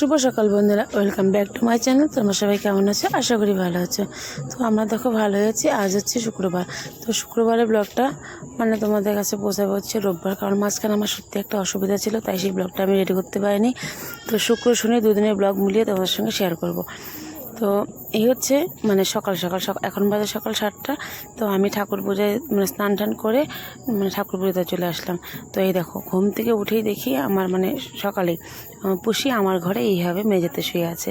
শুভ সকাল বন্ধুরা welcome back to my channel তোমরা সবাই কেমন আছো? আশা করি ভালো আছো। তো আমরা দেখো ভালো হয়েছি আজ হচ্ছে শুক্রবার। তো শুক্রবারের ব্লগটা মানে তোমাদের কাছে পৌঁছাবে হচ্ছে রোববার, কারণ মাঝখানে আমার সত্যি একটা অসুবিধা ছিল, তাই সেই ব্লগটা আমি রেডি করতে পারিনি। তো শুক্র, শুনে দুদিনের ব্লগ মিলিয়ে তোমাদের সঙ্গে শেয়ার করব। তো এই হচ্ছে মানে সকাল সকাল সকাল, এখন বাজে সকাল সাতটা, তো আমি ঠাকুর পূজায় মানে স্নান টান করে মানে ঠাকুর পুজোতে চলে আসলাম। তো এই দেখো, ঘুম থেকে উঠেই দেখি আমার মানে সকালে পুষি আমার ঘরে এইভাবে মেঝেতে শুয়ে আছে।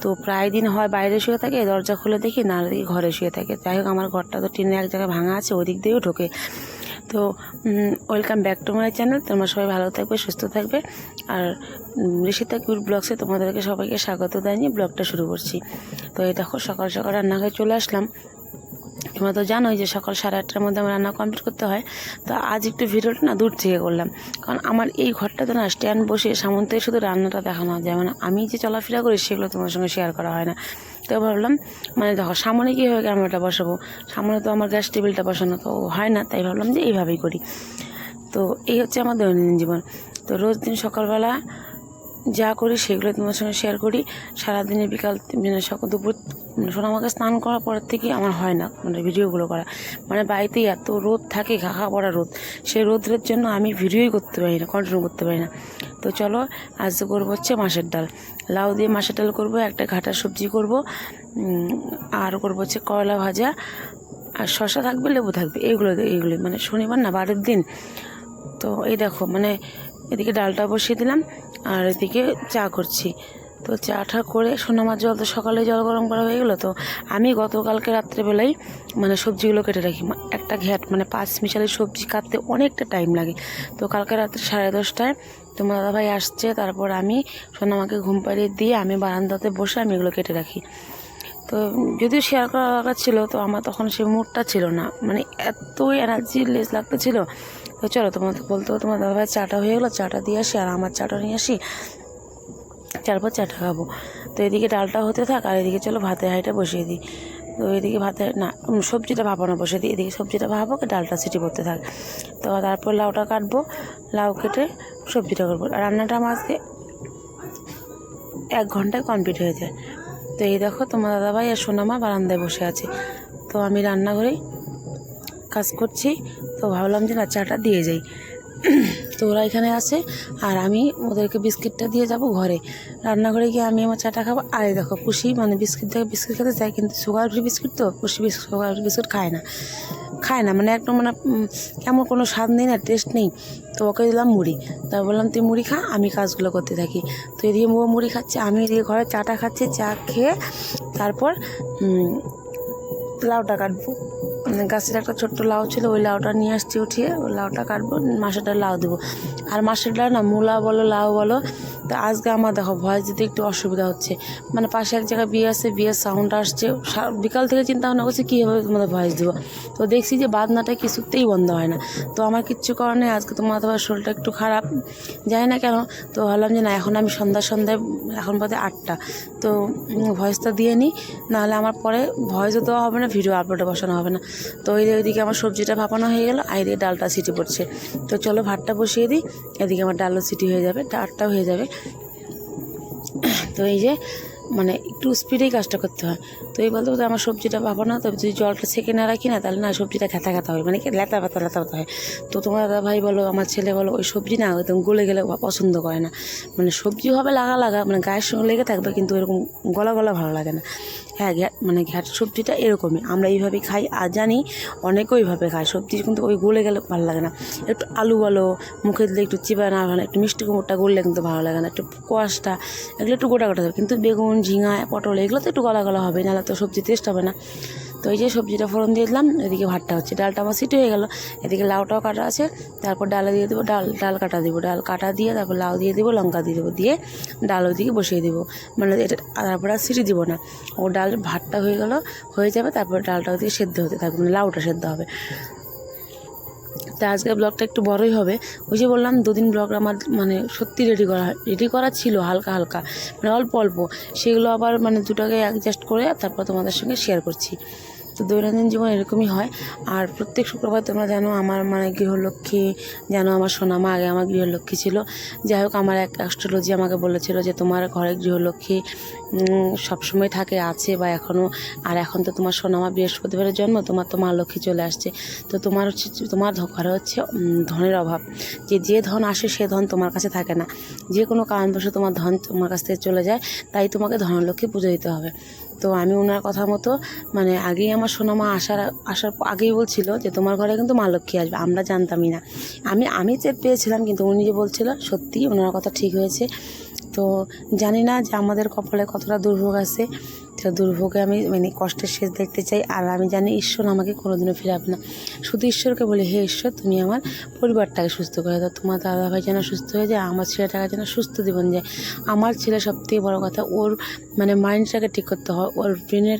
তো প্রায় দিন হয় বাইরে শুয়ে থাকে, দরজা খুলে দেখি, না দেখি ঘরে শুয়ে থাকে। যাই হোক, আমার ঘরটা তো টিনে এক জায়গায় ভাঙা আছে, ওদিক দিয়েও ঢোকে। তো welcome back to my channel তোমরা সবাই ভালো থাকবে, সুস্থ থাকবে। আর ঋষিতা কিউর ব্লগসে তোমাদেরকে সবাইকে স্বাগত জানিয়ে ব্লগটা শুরু করছি। তো এই দেখো, সকাল সকাল রান্না করে চলে আসলাম। তোমরা তো জানোই যে সকাল সাড়ে আটটার মধ্যে আমার রান্না কমপ্লিট করতে হয়। তো আজ একটু ভিডিওটা না দূর থেকে করলাম। কারণ আমার এই ঘরটাতে না স্ট্যান্ড বসে সামন থেকে শুধু রান্নাটা দেখানো যায় মানে আমি যে চলাফেরা করি, সেগুলো তোমার সঙ্গে শেয়ার করা হয় না। তো ভাবলাম মানে দেখো, সামনে কীভাবে ক্যামেরাটা বসাবো? সামনে তো আমার গ্যাস টেবিলটা বসানো তো হয় না, তাই ভাবলাম যে এইভাবেই করি। তো এই হচ্ছে আমার দৈনন্দিন জীবন। তো রোজ দিন সকালবেলা যা করি সেগুলো তোমার সঙ্গে শেয়ার করি। সারাদিনে বিকাল মানে সকাল দুপুর মানে সোনামাকে স্নান করার পর থেকে আমার হয় না মানে ভিডিওগুলো করা। মানে বাড়িতেই এত রোদ থাকে, ঘাঘা পড়া রোদ। সেই রোদের জন্য আমি ভিডিওই করতে পারি না কন্টিনিউ করতে পারি না। তো চলো, আজ করব হচ্ছে মাছের ডাল। লাউ দিয়ে মাছের ডাল করব, একটা ঘাটা সবজি করব আর করব হচ্ছে করলা ভাজা। আর শশা থাকবে, লেবু থাকবে, এইগুলো এইগুলো। মানে শনিবার না, বারের দিন। তো এই দেখো মানে এদিকে ডালটা বসিয়ে দিলাম, আর এদিকে চা করছি। তো চাটা করে সোনামার জল তো সকালে জল গরম করা হয়ে গেলো, তো আমি গতকালকে রাত্রেবেলায় মানে সবজিগুলো কেটে রাখি। একটা ঘ্যাট মানে পাঁচ মিশালি সবজি কাটতে অনেকটা টাইম লাগে। তো কালকে রাত্রে সাড়ে দশটায় তোমার দাদাভাই আসছে, তারপর আমি সোনামাকে ঘুম পাড়িয়ে দিয়ে আমি বারান্দাতে বসে আমি এগুলো কেটে রাখি। তো যদিও শেয়ার করা দরকার ছিল, তো আমার তখন সেই মুডটা ছিল না। মানে এতই এনার্জি লেস লাগতেছিল। তো চলো, তোমাদের বলতে, তোমার দাদাভাই চাটা হয়ে গেলো, চাটা দিয়ে আসি, আর আমার চাটা নিয়ে আসি, তারপর চাটা খাব। তো এদিকে ডালটা হতে থাক, আর এদিকে চলো ভাতের হাঁড়িটা বসিয়ে দিই। তো এদিকে ভাতে না সবজিটা ভাপানো বসিয়ে দিই। এদিকে সবজিটা ভাবো ডালটা সিটি পড়তে থাক। তো তারপর লাউটা কাটবো, লাউ কেটে সবজিটা করব। রান্নাটা আমার আজকে এক ঘন্টায় কমপ্লিট হয়ে যায়। তো এই দেখো, তোমার দাদাভাই আর সোনামা বারান্দায় বসে আছে। তো আমি রান্নাঘরে কাজ করছি, তো ভাবলাম যে না চাটা দিয়ে যাই। তো ওরা এখানে আছে। আর আমি ওদেরকে বিস্কিটটা দিয়ে যাব ঘরে। রান্নাঘরে গিয়ে আমি আমার চাটা খাব। আর দেখো পুষি মানে বিস্কিট থেকে বিস্কিট খেতে চাই কিন্তু সুগার ফ্রি বিস্কিট তো পুষি বিস্কুট, সুগার ফ্রি বিস্কুট খায় না। খায় না মানে একদম মানে কেমন কোনো স্বাদ নেই না টেস্ট নেই। তো ওকে দিলাম মুড়ি। তারপর বললাম, তুই মুড়ি খা, আমি কাজগুলো করতে থাকি। তো এদিকে ও মুড়ি খাচ্ছে, আমি এদিকে ঘরে চাটা খাচ্ছি, চা খেয়ে তারপর লাউটা কাটবো। মানে গাছের একটা ছোট্ট লাউ ছিল, ওই লাউটা নিয়ে আসছি উঠিয়ে, ওই লাউটা কাটবো মাসের ডাল লাউ দেবো। আর মাসের ডাল না, মূলা বলো, লাউ বলো তো আজকে আমার দেখো ভয়েস দিতে একটু অসুবিধা হচ্ছে। মানে পাশে এক জায়গায় বিয়ে আছে, বিয়ের সাউন্ড আসছে বিকাল থেকে চিন্তা ভাবনা করছি কীভাবে তোমাদের ভয়েস দেবো? তো দেখছি যে বাদনাটা কিছুতেই বন্ধ হয় না। তো আমার কিচ্ছু নেই, আজকে তোমার তোমার শরীরটা একটু খারাপ, জানি না কেন। তো ভাবলাম যে না, এখন আমি সন্ধ্যা সন্ধ্যায়, এখন বাদে আটটা। তো ভয়েসটা দিয়ে নিই, নাহলে আমার পরে ভয়েসও দেওয়া হবে না ভিডিও আপলোডে বসানো হবে না। তো ওই ওইদিকে আমার সবজিটা ভাপানো হয়ে গেল, আর এদিকে ডালটা সিটি পড়ছে। তো চলো ভাতটা বসিয়ে দিই, এদিকে আমার ডালও সিটি হয়ে যাবে, ডালটাও হয়ে যাবে। তো এই মানে একটু স্পিডেই কাজটা করতে হয়। তো এই বলতে বলতে আমার সবজিটা ভাবো না, তবে যদি জলটা সেকে না রাখি না, তাহলে না সবজিটা খেতা খেতা হয় মানে লেতা পাতা লেতা পাতা হয়। তো তোমার দাদা ভাই বলো, আমার ছেলে বলো, ওই সবজি না একদম গলে গেলে পছন্দ করে না। মানে সবজি হবে লাগা লাগা মানে গায়ের সঙ্গে লেগে থাকবে, কিন্তু এরকম গলা গলা ভালো লাগে না। হ্যাঁ ঘ্যা মানে ঘ্যাট সবজিটা এরকমই, আমরা এইভাবেই খাই, আর জানি অনেকে ওইভাবে খায়, সবজি কিন্তু ওই গলে গেলে ভালো লাগে না। একটু আলু বলো, মুখে দিলে একটু চিবা না ভালো একটু মিষ্টি কুমড়টা গললে কিন্তু ভালো লাগে না, একটু কোয়াশটা, এগুলো একটু গোটা গোটা কিন্তু বেগুন ঝিঙা, পটল এগুলো তো একটু গলা গলা হবে, নাহলে তো সবজি টেস্ট হবে না। তো এই যে সবজিটা ফোড়ন দিয়ে দিলাম, এদিকে ভাতটা হচ্ছে। ডালটা আমার সিটি হয়ে গেল। এদিকে লাউটাও কাটা আছে, তারপর ডালে দিয়ে দেবো, ডাল ডাল কাটা দিব। ডাল কাটা দিয়ে তারপর লাউ দিয়ে দেবো, লঙ্কা দিয়ে দেবো, দিয়ে ডাল ওদিকে বসিয়ে দেবো। মানে এটা, তারপর আর সিটি দিব না। ও ডাল ভাতটা হয়ে গেল, হয়ে যাবে, তারপর ডালটা ওদিকে সেদ্ধ হতে থাকবে মানে লাউটা সেদ্ধ হবে। তা আজকের ব্লগটা একটু বড়ই হবে। ওই যে বললাম, দুদিন ব্লগ আমার মানে সত্যি রেডি করা রেডি করা ছিল, হালকা হালকা। মানে অল্প অল্প। সেগুলো আবার মানে দুটাকে অ্যাডজাস্ট করে তারপর তোমাদের সঙ্গে শেয়ার করছি। তো দৈনন্দিন জীবন এরকমই হয়। আর প্রত্যেক শুক্রবার তোমরা জানো আমার মানে গৃহলক্ষ্মী, জানো আমার সোনামা আগে আমার গৃহলক্ষ্মী ছিল। যাই হোক, আমার এক অ্যাস্ট্রোলজি আমাকে বলেছিল যে তোমার ঘরে গৃহলক্ষ্মী সবসময় থাকে, আছে বা এখনও আর এখন তো তোমার সোনামা বৃহস্পতিবারের জন্ম, তোমার তো মা লক্ষ্মী চলে আসছে। তো তোমার হচ্ছে, তোমার ঘরে হচ্ছে ধনের অভাব। যে যে ধন আসে সে ধন তোমার কাছে থাকে না। যে কোনো কারণবশত তোমার ধন তোমার কাছ থেকে চলে যায়, তাই তোমাকে ধনলক্ষ্মী পুজো দিতে হবে। তো আমি ওনার কথা মতো মানে আগেই আমার সোনামা আসার আসার আগেই বলছিল যে তোমার ঘরে কিন্তু মা লক্ষ্মী আসবে, আমরা জানতামই না। আমি আমি চেপ পেয়েছিলাম, কিন্তু উনি যে বলছিল, সত্যি ওনার কথা ঠিক হয়েছে। তো জানি না যে আমাদের কপালে কতটা দুর্ভোগ আছে। তো দুর্ভোগে আমি মানে কষ্টের শেষ দেখতে চাই। আর আমি জানি ঈশ্বর আমাকে কোনোদিনও ফিরাবে না। শুধু ঈশ্বরকে বলি, হে ঈশ্বর, তুমি আমার পরিবারটাকে সুস্থ করে দাও। তোমার দাদা ভাই যেন সুস্থ হয়ে যায়, আমার ছেলেটাকে যেন সুস্থ জীবন যায় আমার ছেলে সবথেকে বড় কথা, ওর মানে মাইন্ডটাকে ঠিক করতে হয়। ওর ব্রেনের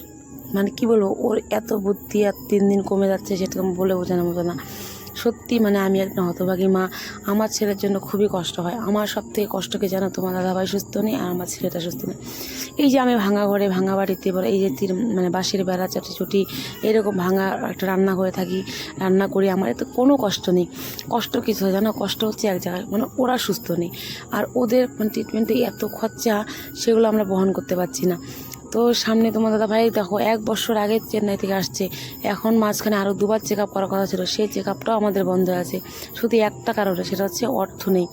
মানে কি বলব, ওর এত বুদ্ধি আর দিন দিন কমে যাচ্ছে, সেটা বলে বোঝানোর মতো না। সত্যি মানে আমি একটা হতভাগী মা। আমার ছেলের জন্য খুবই কষ্ট হয়। আমার সব থেকে কষ্টকে জানো? তোমার দাদাভাই সুস্থ নেই আর আমার ছেলেটা সুস্থ নেই। এই যে আমি ভাঙা ঘরে, ভাঙা বাড়িতে বলে, এই যে তীর মানে বাঁশের বেড়া চাটি এরকম ভাঙা একটা রান্না করে থাকি, রান্না করি আমার, এতে কোনো কষ্ট নেই। কষ্ট কিছু হয়, জানো? কষ্ট হচ্ছে এক জায়গায় মানে ওরা সুস্থ নেই। আর ওদের মানে ট্রিটমেন্টে এত খরচা, সেগুলো আমরা বহন করতে পারছি না। তো সামনে তোমার দাদা ভাই, দেখো, এক বছর আগে চেন্নাই থেকে আসছে। এখন মাঝখানে আরও দুবার চেক আপ করার কথা ছিল। সেই চেক আপটাও আমাদের বন্ধ আছে। শুধু একটা কারণে সেটা হচ্ছে অর্থ নেই।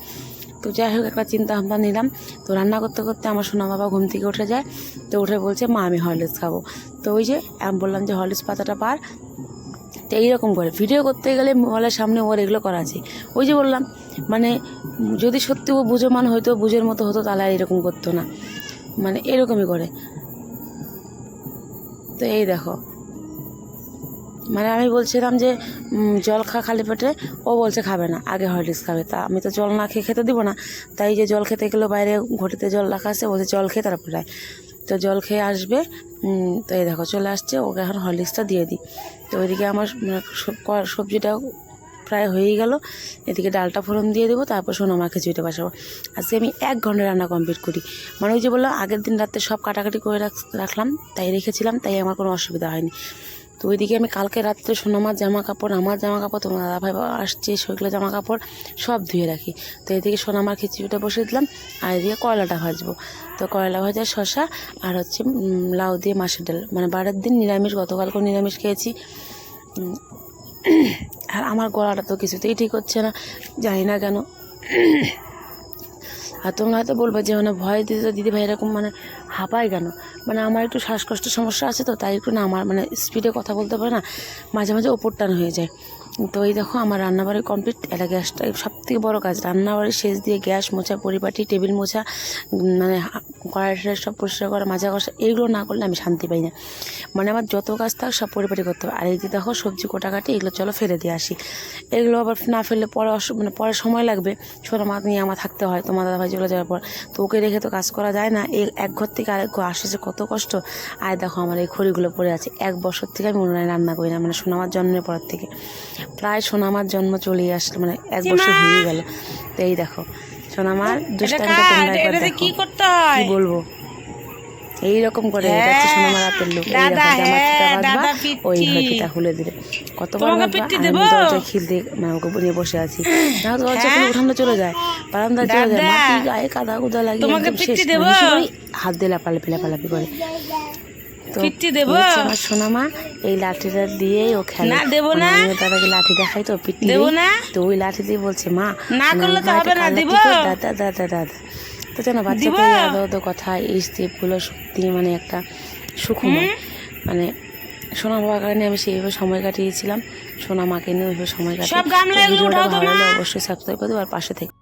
তো যাই হোক, একটা চিন্তা ভাবনা নিলাম। তো রান্না করতে করতে আমার সোনা বাবা ঘুম থেকে উঠে যায়। তো উঠে বলছে, মা, আমি হরলিক্স খাব। তো ওই যে, আমি বললাম যে, হরলিক্স পাতাটা পার। তো এইরকম করে ভিডিও করতে গেলে মোবাইলের সামনে ওর এগুলো করা আছে। ওই যে বললাম মানে যদি সত্যি ও বুঝোমান হয়তো বুঝের মতো হতো, তাহলে এরকম করতো না। মানে এরকমই করে। তো এই দেখো। মানে আমি বলছিলাম যে জল খা খালি পেটে, ও বলছে খাবে না, আগে হরলিক্স খাবে। তা আমি তো জল না খেয়ে খেতে দিব না। তাই যে জল খেতে গেলো বাইরে ঘটিতে জল রাখা আছে বলছে জল খেয়ে তারপরে। তো জল খেয়ে আসবে তো এই দেখো চলে আসছে, ওকে এখন হরলিক্সটা দিয়ে দিই। তো ওইদিকে আমার সবজিটা সব- কর- সবজিটাও প্রায় হয়েই গেল। এদিকে ডালটা ফোড়ন দিয়ে দেবো, তারপর সোনামা খিচুড়িটা বসাবো। আজকে আমি এক ঘণ্টা রান্না কমপ্লিট করি। মানে ওই যে বললাম, আগের দিন রাতে সব কাটাকাটি করে রাখ- রাখলাম, তাই রেখেছিলাম, তাই আমার কোনো অসুবিধা হয়নি। তো ওইদিকে আমি কালকে রাত্রে সোনামার জামা কাপড় আমার জামা কাপড় তোমার দাদা ভাই আসছে শৈগুলো জামা কাপড় সব ধুয়ে রাখি। তো এদিকে সোনামার খিচুড়িটা বসিয়ে দিলাম, আর এদিকে কয়লাটা ভাজবো। তো কয়লা ভাজা শশা আর হচ্ছে লাউ দিয়ে মাছের ডাল। মানে বারের দিন নিরামিষ, গতকালকেও নিরামিষ খেয়েছি। আর আমার গলাটা তো কিছুতেই ঠিক হচ্ছে না, জানি না কেন। আর তোমরা হয়তো বলবে যে মানে ভয় দিতে দিদি ভাই এরকম মানে হাঁপায় কেন? মানে আমার একটু শ্বাসকষ্টের সমস্যা আছে তো, তাই একটু না, আমার মানে স্পিডে কথা বলতে পারে না, মাঝে মাঝে ওপর টান হয়ে যায়। তো এই দেখো, আমার রান্নাবাড়ি কমপ্লিট এটা গ্যাসটা সব থেকে বড়ো কাজ। রান্নাবাড়ির শেষ দিয়ে গ্যাস মোছা পরিপাটি টেবিল মোছা মানে কড়াই সব পরিষ্কার করা, মাজা কষা এগুলো না করলে আমি শান্তি পাই না। মানে আমার যত কাজ থাক, সব পরিপাটি করতে হবে। আর এই যে দেখো, সবজি কোটাকাটি এগুলো চলো ফেলে দিয়ে আসি। এগুলো আবার না ফেললে পরে মানে পরে সময় লাগবে। ছোটো মাছ নিয়ে আমার থাকতে হয়, তোমার দাদাভাই চলে যাওয়ার পর। তো ওকে রেখে তো কাজ করা যায় না। এই এক ঘর থেকে আরেক ঘর আসা যে কত কষ্ট। আর দেখো, আমার এই খড়িগুলো পড়ে আছে। এক বছর থেকে আমি উনুনে রান্না করি না। মানে সোনামার জন্মের পর থেকে। প্রায় সোনামার জন্ম চলে আসলো মানে এক বছর হয়ে গেল। তো এই দেখো সোনামার দুষ্টামিটা তোমরা একবার দেখো। কি করতে কি বলব? এই রকম করে সোনামার লোক। এই দেখো হ্যাঁ। ওই ফিতা খুলে দিলে কতবার খিল দিয়ে মানে ওকে নিয়ে বসে আছি। না দরজা খুলে উঠানো চলে যায় বারান্দা চলে যায়। মাটি গায়ে কাদা কুদা লাগিয়ে হাত দিয়ে লাপালাপি লাপালাপি করে। দেবো? আমার সোনামা এই লাঠিটা ও খেলে না, দেবো মানে না। দাদাকে লাঠি দেখাই তো পিটি দেবো। না? তো ওই লাঠি দিয়ে বলছে মা না মানে করলে তো হবে না, দিব? দাদা দাদা দাদা তো জানো বাচ্চাদের কথা এই স্টেপগুলো সত্যি মানে একটা সুখময় মানে সোনা বাবার কারণে আমি সেইভাবে সময় কাটিয়েছিলাম সোনা মাকে নিয়ে ওইভাবে সময় কাটিয়ে ভিডিওটা ভালো লাগলে মা। অবশ্যই সাবস্ক্রাইব করে দেবো আর পাশে থেকে